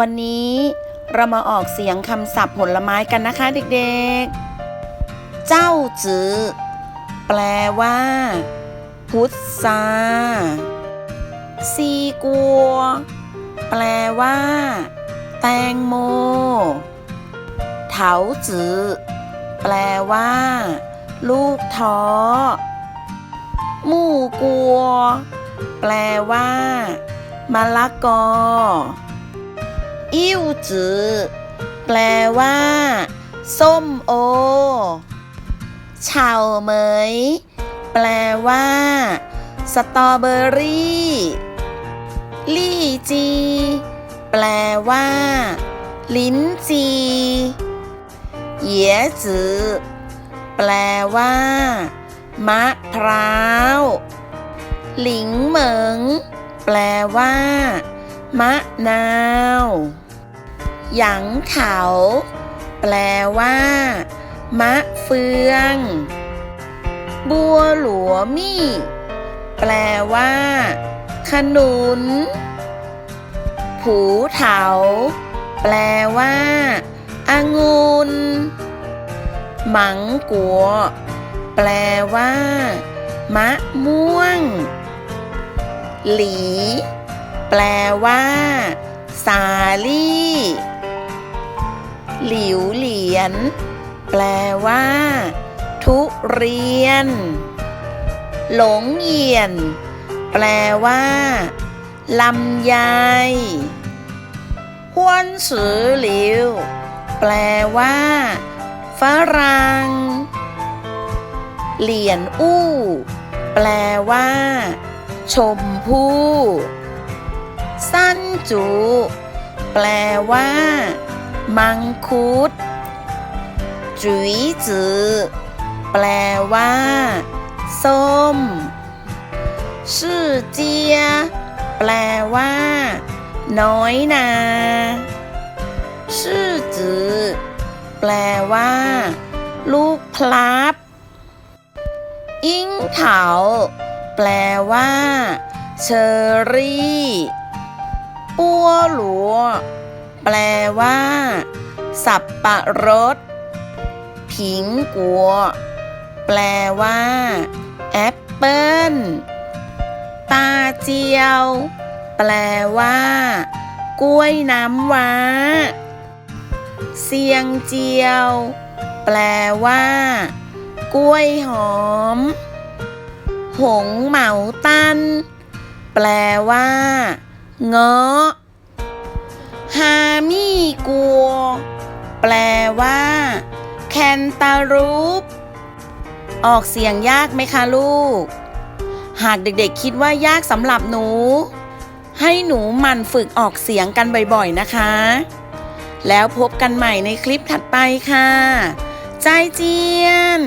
วันนี้เรามาออกเสียงคำศัพท์ผลไม้กันนะคะเด็กๆ เจ้าจือแปลว่า พุทราซีกัว แปลว่า แตงโมเถาจือแปลว่า ลูกท้อมู่กัว แปลว่า มะละกอ อิ่วจือแปลว่า ส้มโอเฉาเหมย แปลว่า สตรอเบอรี่ ลี่จี แปลว่า ลิ้นจีเหยียจือแปลว่า มะพร้าว หลิงเหมิง แปลว่า มะนาว หยางเถาแปลว่า มะเฟือง บัวหลวมี่ แปลว่า ขนุน ผูเถา แปลว่าองุ่นหมังกัว แปลว่า มะม่วง หลี แปลว่า สาลี่ หลิวเหลียนแปลว่า ทุเรียน หลงเหยียน แปลว่าลำไยห้วนสือหลิว แปลว่า ฝรั่ง เหรียญอู้ แปลว่า ชมพู่สั้นจู แปลว่า มังคุดจุ๋ยจือแปลว่า ส้มชื่อเจีย แปลว่า น้อยนาชื่อจือแปลว่า ลูกพลับอิงเถาแปลว่า เชอรี่ ปัวหลัว แปลว่า สับปะรดผิงกัว แปลว่า แอปเปิ้ลตาเจียว แปลว่า กล้วยน้ำว้า เสียงเจียว แปลว่า กล้วยหอม หงเหมาตัน แปลว่า เงาะ ฮามี่กัว แปลว่า แคนตารูป ออกเสียงยากไหมคะลูก หากเด็กๆคิดว่ายากสำหรับหนู ให้หนูมันฝึกออกเสียงกันบ่อยๆนะคะ แล้วพบกันใหม่ในคลิปถัดไปค่ะ ใจเจียน